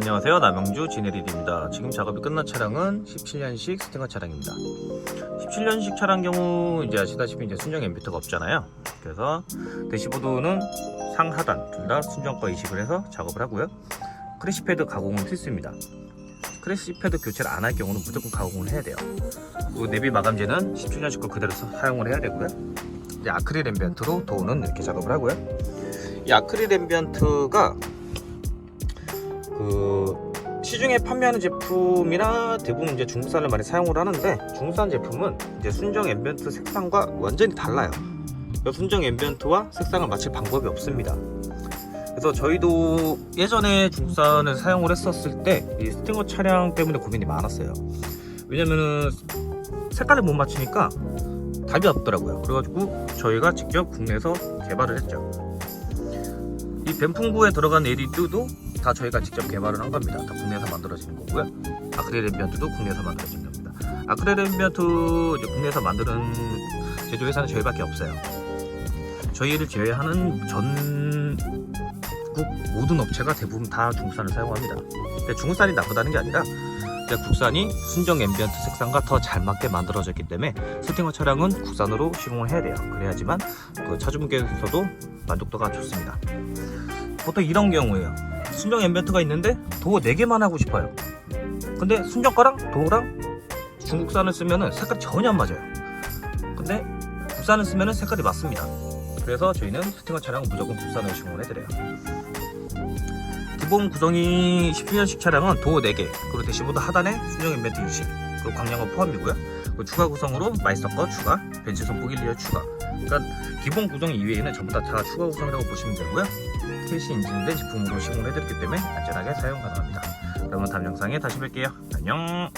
안녕하세요. 남영주 지네릴입니다. 지금 작업이 끝난 차량은 17년식 스팅어 차량입니다. 17년식 차량 경우 이제 아시다시피 이제 순정 엠비터가 없잖아요. 그래서 대시보드는 상하단 둘 다 순정과 이식을 해서 작업을 하고요. 크래시패드 가공은 필수입니다. 크래시패드 교체를 안 할 경우는 무조건 가공을 해야 돼요. 그리고 내비 마감재는 17년식 거 그대로 사- 사용을 해야 되고요. 이제 아크릴 앰비언트로 도어는 이렇게 작업을 하고요. 이 아크릴 앰비언트가 그 시중에 판매하는 제품이나 대부분 이제 중국산을 많이 사용을 하는데 중국산 제품은 이제 순정 앰비언트 색상과 완전히 달라요. 그 순정 앰비언트와 색상을 맞출 방법이 없습니다. 그래서 저희도 예전에 중국산을 사용을 했었을 때 이 스팅어 차량 때문에 고민이 많았어요. 왜냐면은 색깔을 못 맞추니까 답이 없더라고요. 그래가지고 저희가 직접 국내에서 개발을 했죠. 이 뱀풍구에 들어간 LED도 다 저희가 직접 개발을 한 겁니다. 다 국내에서 만들어지는 거고요. 아크릴 앰비언트도 국내에서 만들어진 겁니다. 아크릴 앰비언트 국내에서 만드는 제조회사는 저희밖에 없어요. 저희를 제외하는 전국 모든 업체가 대부분 다 중국산을 사용합니다. 중국산이 나쁘다는 게 아니라 국산이 순정 앰비언트 색상과 더 잘 맞게 만들어졌기 때문에 스팅어 차량은 국산으로 시공을 해야 돼요. 그래야지만 그 차주분께서도 만족도가 좋습니다. 보통 이런 경우에요. 순정 앰비언트가 있는데 도어 4개만 하고 싶어요. 근데 순정 거랑 도어랑 중국산을 쓰면은 색깔이 전혀 안 맞아요. 근데 국산을 쓰면은 색깔이 맞습니다. 그래서 저희는 스팅어 차량은 무조건 국산으로 시공을 해드려요. 기본 구성이 17년식 차량은 도어 4개, 그리고 대시보드 하단에 순정 앰비언트 60, 그리고 광량은 포함이고요. 그리고 추가 구성으로 마이스터거 추가, 벤츠 선풍기 리어 추가. 그러니까 기본 구성 이외에는 전부 다, 다 추가 구성이라고 보시면 되고요. KC 인증된 제품으로 시공을 해드렸기 때문에 안전하게 사용 가능합니다. 그러면 다음 영상에 다시 뵐게요. 안녕.